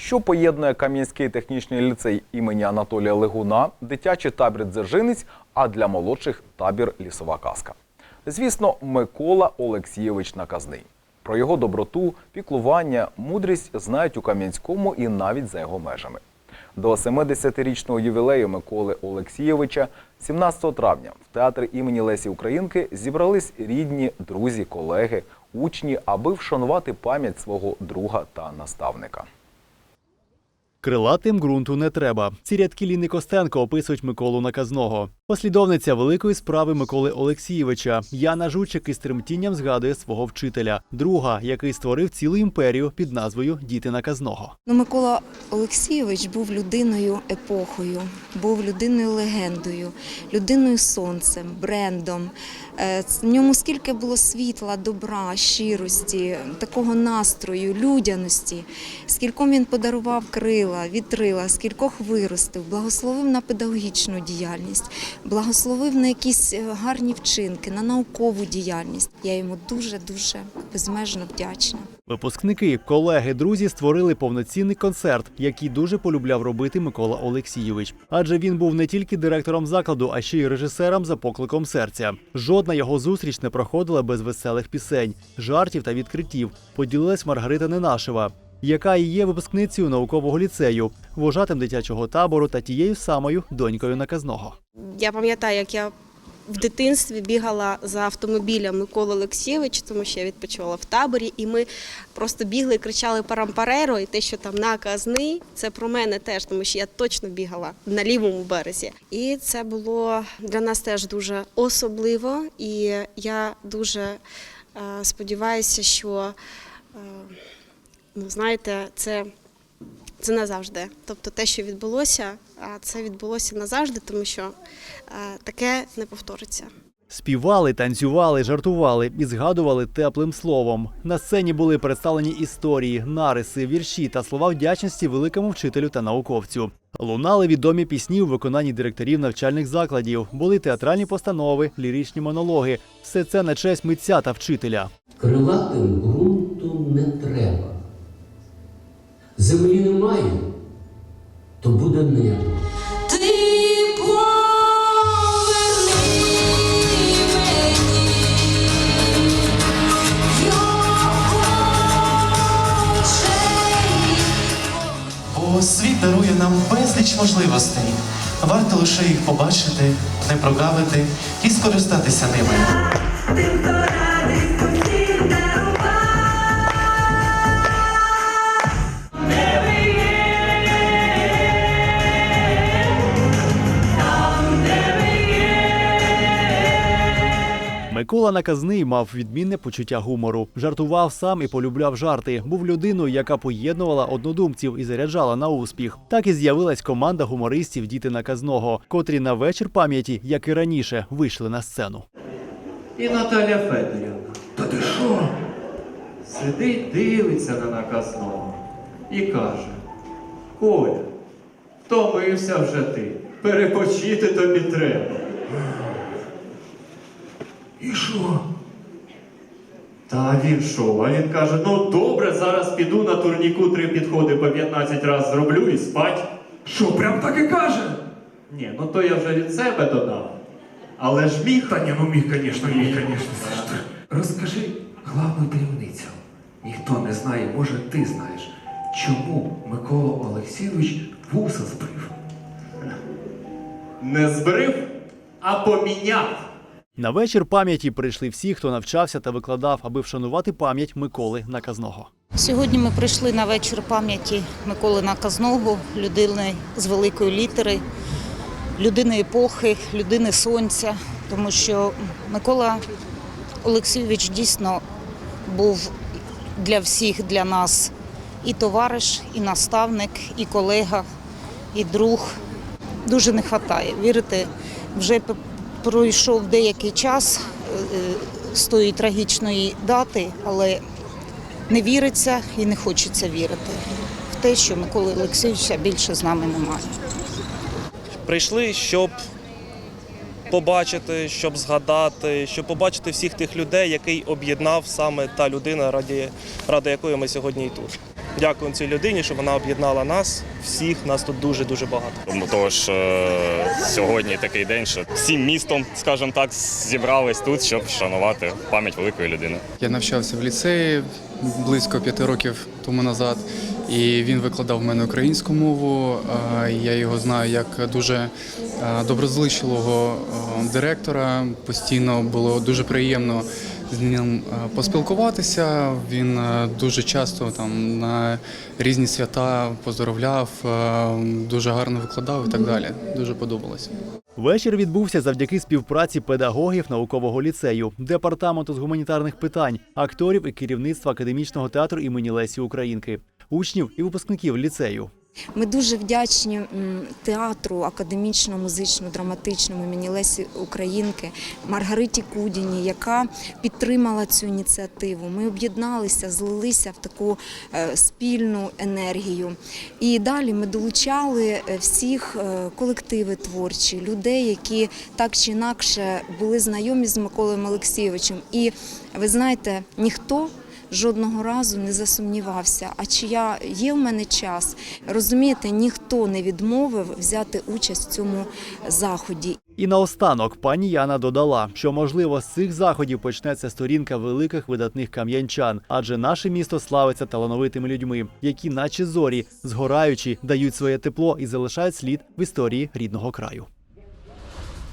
Що поєднує Кам'янський технічний ліцей імені Анатолія Легуна, дитячий табір Дзержинець, а для молодших табір Лісова казка. Звісно, Микола Олексійович Наказний. Про його доброту, піклування, мудрість знають у Кам'янському і навіть за його межами. До 70-річного ювілею Миколи Олексійовича 17 травня в театрі імені Лесі Українки зібрались рідні, друзі, колеги, учні, аби вшанувати пам'ять свого друга та наставника. Крилатим ґрунту не треба. Ці рядки Ліни Костенко описують Миколу Наказного. Послідовниця великої справи Миколи Олексійовича. Яна Жучик із тремтінням згадує свого вчителя, друга, який створив цілу імперію під назвою Діти Наказного. Ну, Микола Олексійович був людиною епохою, був людиною легендою, людиною сонцем, брендом. Е, В ньому скільки було світла, добра, щирості, такого настрою, людяності, скільком він подарував крила, вітрила, скількох виростив, благословив на педагогічну діяльність, благословив на якісь е, гарні вчинки, на наукову діяльність. Я йому дуже дуже безмежно вдячна. Випускники, колеги, друзі створили повноцінний концерт, який дуже полюбляв робити Микола Олексійович. Адже він був не тільки директором закладу, а ще й режисером за покликом серця. Жодна його зустріч не проходила без веселих пісень, жартів та відкриттів. Поділилась Маргарита Ненашева, яка і є випускницею наукового ліцею, вожатим дитячого табору та тією самою донькою наказного. Я пам'ятаю, як я в дитинстві бігала за автомобілем Миколи Олексійовича, тому що я відпочивала в таборі, і ми просто бігли і кричали Парампареро, і те, що там наказний, це про мене теж, тому що я точно бігала на лівому березі. І це було для нас теж дуже особливо. І я дуже е, сподіваюся, що е, ну, знаєте, це це назавжди. Тобто те, що відбулося, а це відбулося назавжди, тому що е, таке не повториться. Співали, танцювали, жартували і згадували теплим словом. На сцені були представлені історії, нариси, вірші та слова вдячності великому вчителю та науковцю. Лунали відомі пісні у виконанні директорів навчальних закладів, були театральні постанови, ліричні монологи. Все це на честь митця та вчителя. Крилатим ґрунту не треба. Землі немає, то буде небо. Ти поверни мені його очей. Бо світ дарує нам безліч можливостей. Варто лише їх побачити, не прогавити і скористатися ними. Микола Наказний мав відмінне почуття гумору. Жартував сам і полюбляв жарти. Був людиною, яка поєднувала однодумців і заряджала на успіх. Так і з'явилась команда гумористів Діти Наказного, котрі на вечір пам'яті, як і раніше, вийшли на сцену. І Наталя Федорівна. Та ти що? Сидить, дивиться на наказного і каже: Коля, втомився вже ти. Перепочити тобі треба. І що? Та він що? А він каже: ну добре, зараз піду на турніку три підходи по 15 разів зроблю і спать. Що, прям так і каже? Ні, ну то я вже від себе додав. Але ж міг. Та ні, ну міг, звісно, міг, звісно. Розкажи главну таємницю. Ніхто не знає, може ти знаєш, чому Микола Олексійович вуса збрив. Не збрив, а поміняв. На вечір пам'яті прийшли всі, хто навчався та викладав, аби вшанувати пам'ять Миколи Наказного. Сьогодні ми прийшли на вечір пам'яті Миколи Наказного, людини з великої літери, людини епохи, людини сонця, тому що Микола Олексійович дійсно був для всіх, для нас і товариш, і наставник, і колега, і друг. Дуже не вистачає. Вірите, вже пройшов деякий час е, е, з тої трагічної дати, але не віриться і не хочеться вірити в те, що Миколи Олексійовича більше з нами немає. прийшли, щоб побачити, щоб згадати, щоб побачити всіх тих людей, який об'єднав саме та людина, раді, ради якої ми сьогодні і тут. Дякуємо цій людині, що вона об'єднала нас, всіх, нас тут дуже-дуже багато. Тому того ж е, сьогодні такий день, що всім містом, скажімо так, зібрались тут, щоб вшанувати пам'ять великої людини. Я навчався в ліцеї близько п'яти років тому назад, і він викладав в мене українську мову. Я його знаю як дуже а, доброзичливого директора. Постійно було дуже приємно з ним поспілкуватися. Він дуже часто там на різні свята поздоровляв, дуже гарно викладав і так далі. Дуже подобалось. Вечір відбувся завдяки співпраці педагогів наукового ліцею, департаменту з гуманітарних питань, акторів і керівництва академічного театру імені Лесі Українки, учнів і випускників ліцею. Ми дуже вдячні театру академічно-музично-драматичному імені Лесі Українки Маргариті Кудіні, яка підтримала цю ініціативу. Ми об'єдналися, злилися в таку е, спільну енергію. І далі ми долучали е, всіх е, колективи творчі, людей, які так чи інакше були знайомі з Миколою Олексійовичем. І ви знаєте, ніхто жодного разу не засумнівався, а чи я є в мене час. Розумієте, ніхто не відмовив взяти участь в цьому заході. І наостанок пані Яна додала, що можливо з цих заходів почнеться сторінка великих видатних кам'янчан, адже наше місто славиться талановитими людьми, які, наче зорі, згораючи, дають своє тепло і залишають слід в історії рідного краю.